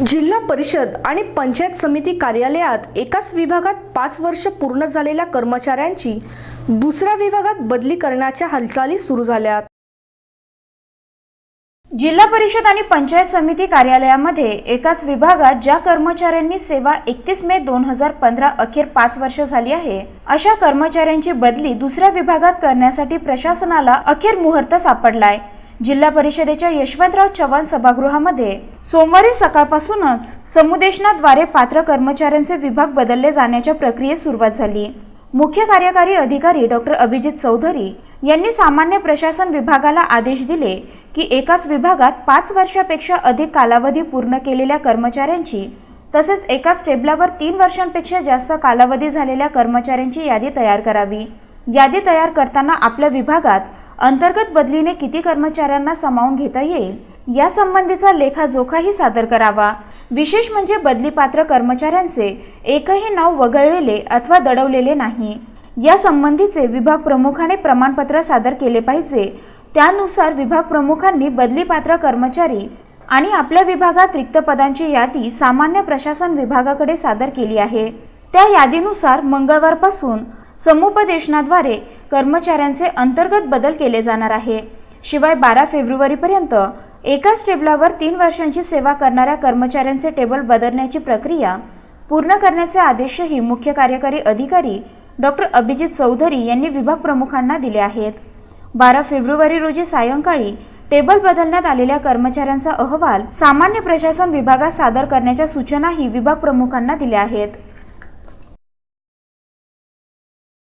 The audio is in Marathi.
जिल्हा परिषद आणि पंचायत समिती कार्यालयात एकाच विभागात पाच वर्ष पूर्ण झालेल्या कर्मचाऱ्यांची दुसऱ्या विभागात बदली करण्याच्या हालचाली सुरू झाल्यात. जिल्हा परिषद आणि पंचायत समिती कार्यालयामध्ये एकाच विभागात ज्या कर्मचाऱ्यांनी सेवा एकतीस मे दोन हजार पंधरा अखेर पाच वर्ष झाली आहे अशा कर्मचाऱ्यांची बदली दुसऱ्या विभागात करण्यासाठी प्रशासनाला अखेर मुहूर्त सापडलाय. जिल्हा परिषदेच्या यशवंतराव चव्हाण सभागृहामध्ये. सोमवारी सकाळपासूनच समुदेशनाद्वारे पात्र कर्मचाऱ्यांचे विभाग बदलले जाण्याच्या प्रक्रियेस सुरुवात झाली. मुख्य कार्यकारी अधिकारी डॉक्टर अभिजित चौधरी यांनी सामान्य प्रशासन विभागाला आदेश दिले की एकाच विभागात पाच वर्षापेक्षा अधिक कालावधी पूर्ण केलेल्या कर्मचाऱ्यांची तसेच एकाच टेबलावर तीन वर्षांपेक्षा जास्त कालावधी झालेल्या कर्मचाऱ्यांची यादी तयार करावी. यादी तयार करताना आपल्या विभागात अंतर्गत बदलीने किती कर्मचाऱ्यांना सामावून घेता येईल या संबंधीचा लेखाजोखाही सादर करावा. विशेष म्हणजे बदलीपात्र कर्मचाऱ्यांचे एकही नाव वगळलेले अथवा दडवलेले नाही. या संबंधीचे विभाग प्रमुखाने प्रमाणपत्र सादर केले पाहिजे. त्यानुसार विभाग प्रमुखांनी बदलीपात्र कर्मचारी आणि आपल्या विभागात रिक्त पदांची यादी सामान्य प्रशासन विभागाकडे सादर केली आहे. त्या यादीनुसार मंगळवारपासून समुपदेशनाद्वारे कर्मचाऱ्यांचे अंतर्गत बदल केले जाणार आहे. शिवाय बारा फेब्रुवारीपर्यंत एकाच टेबलावर तीन वर्षांची सेवा करणाऱ्या कर्मचाऱ्यांचे टेबल बदलण्याची प्रक्रिया पूर्ण करण्याचे आदेशही मुख्य कार्यकारी अधिकारी डॉक्टर अभिजित चौधरी यांनी विभाग प्रमुखांना दिले आहेत. बारा फेब्रुवारी रोजी सायंकाळी टेबल बदलण्यात आलेल्या कर्मचाऱ्यांचा अहवाल सामान्य प्रशासन विभागात सादर करण्याच्या सूचनाही विभाग प्रमुखांना दिल्या आहेत.